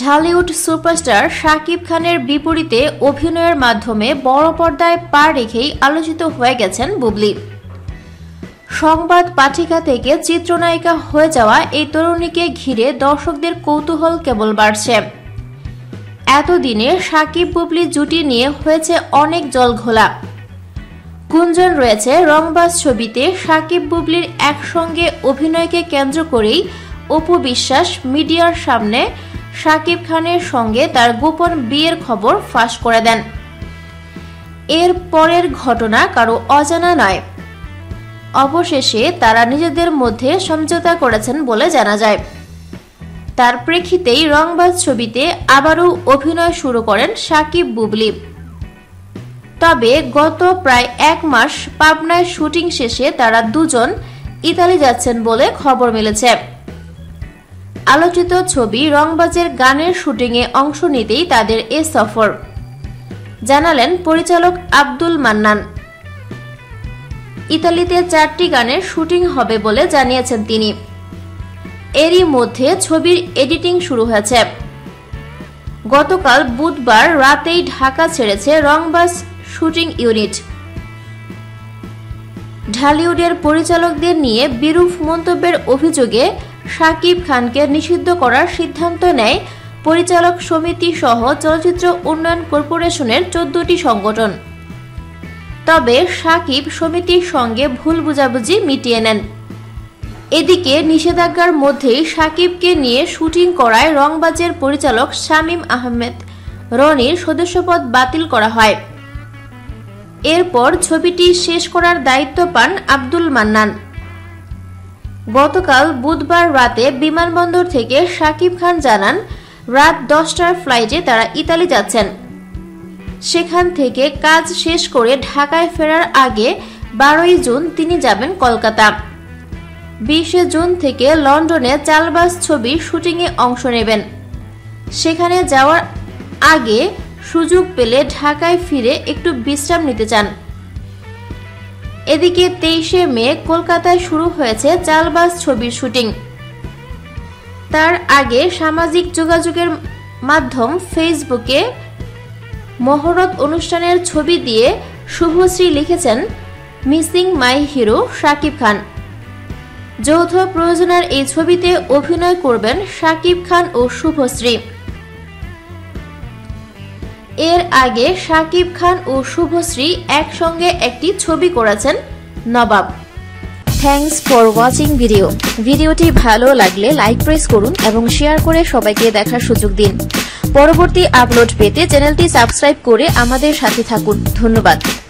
Dhallywood superstar Shakib খানের বিপরীতে অভিনয়ের মাধ্যমে বড় পর্দায় পা রেখেই আলোচিত হয়ে গেছেন বুবলি। সংবাদ পাঠিকা থেকে চিত্রনায়িকা হয়ে যাওয়া এই তরুণীকে ঘিরে দর্শকদের কৌতূহল কেবল বাড়ছে। এতদিনে সাকিব বুবলি জুটি নিয়ে হয়েছে অনেক জল ঘোলা গুঞ্জন রয়েছে রংবাজ ছবিতে সাকিব বুবলির একসঙ্গে অভিনয়কে কেন্দ্র করেই অপু বিশ্বাস মিডিয়ার সামনে সাকিব খানের সঙ্গে তার গোপন বিয়ের খবর ফাঁস করে দেন। এর পরের ঘটনা কারও অজানা নয়। অবশেষে তারা নিজেদের মধ্যে সমঝোতা করেছেন বলে জানা যায়। তার প্রেক্ষিতেই রংবাজ ছবিতে আবারও অভিনয় শুরু করেন সাকিব বুবলি। তবে গত প্রায় এক মাস পাবনায় শুটিং শেষে তারা দুজন ইতালি যাচ্ছেন বলে খবর মিলেছে। আলোচিত ছবি রংবাজের গানের শুটিংয়ে অংশ নিতেই তাদের এ সফর। জানালেন পরিচালক আব্দুল মান্নান। ইতালিতে চারটি গানের শুটিং হবে বলে জানিয়েছেন তিনি। এরই মধ্যে ছবির এডিটিং শুরু হয়েছে। গতকাল বুধবার রাতেই ঢাকা ছেড়েছে রংবাস শুটিং ইউনিট। ঢালিউডের পরিচালকদের নিয়ে বিরূপ মন্তব্যের অভিযোগে শাকিব খানকে নিষিদ্ধ করার সিদ্ধান্ত নেয় পরিচালক সমিতি সহ চলচ্চিত্র উন্নয়ন কর্পোরেশনের চোদ্দটি সংগঠন। তবে সাকিব সমিতির সঙ্গে ভুল বুঝাবুঝি মিটিয়ে নেন। এদিকে নিষেধাজ্ঞার মধ্যেই সাকিবকে নিয়ে শুটিং করায় রংবাজের পরিচালক শামীম আহমেদ। রনির সদস্যপদ বাতিল করা হয়। এরপর ছবিটি শেষ করার দায়িত্ব পান আব্দুল মান্নান। গতকাল বুধবার রাতে বিমানবন্দর থেকে সাকিব খান জানান, রাত দশটার ফ্লাইটে তারা ইতালি যাচ্ছেন। সেখান থেকে কাজ শেষ করে ঢাকায় ফেরার আগে বারোই জুন তিনি যাবেন কলকাতা। বিশে জুন থেকে লন্ডনে চালবাস ছবির শুটিংয়ে অংশ নেবেন। সেখানে যাওয়ার আগে সুযোগ পেলে ঢাকায় ফিরে একটু বিশ্রাম নিতে চান। এদিকে তেইশে মে কলকাতায় শুরু হয়েছে চালবাস ছবির শুটিং। তার আগে সামাজিক যোগাযোগের মাধ্যম ফেসবুকে মহরত অনুষ্ঠানের ছবি দিয়ে শুভশ্রী লিখেছেন, missing my hero Shakib Khan. যৌথ প্রয়োজনের এই ছবিতে অভিনয় করবেন শাকিব খান ও শুভশ্রী। এর আগে শাকিব খান ও শুভশ্রী একসঙ্গে একটি ছবি করেছেন Nawab. Thanks for watching video ভিডিওটি ভালো লাগলে লাইক প্রেস করুন এবং শেয়ার করে সবাইকে দেখার সুযোগ দিন। পরবর্তী আপলোড পেতে চ্যানেলটি সাবস্ক্রাইব করে আমাদের সাথে থাকুন। ধন্যবাদ।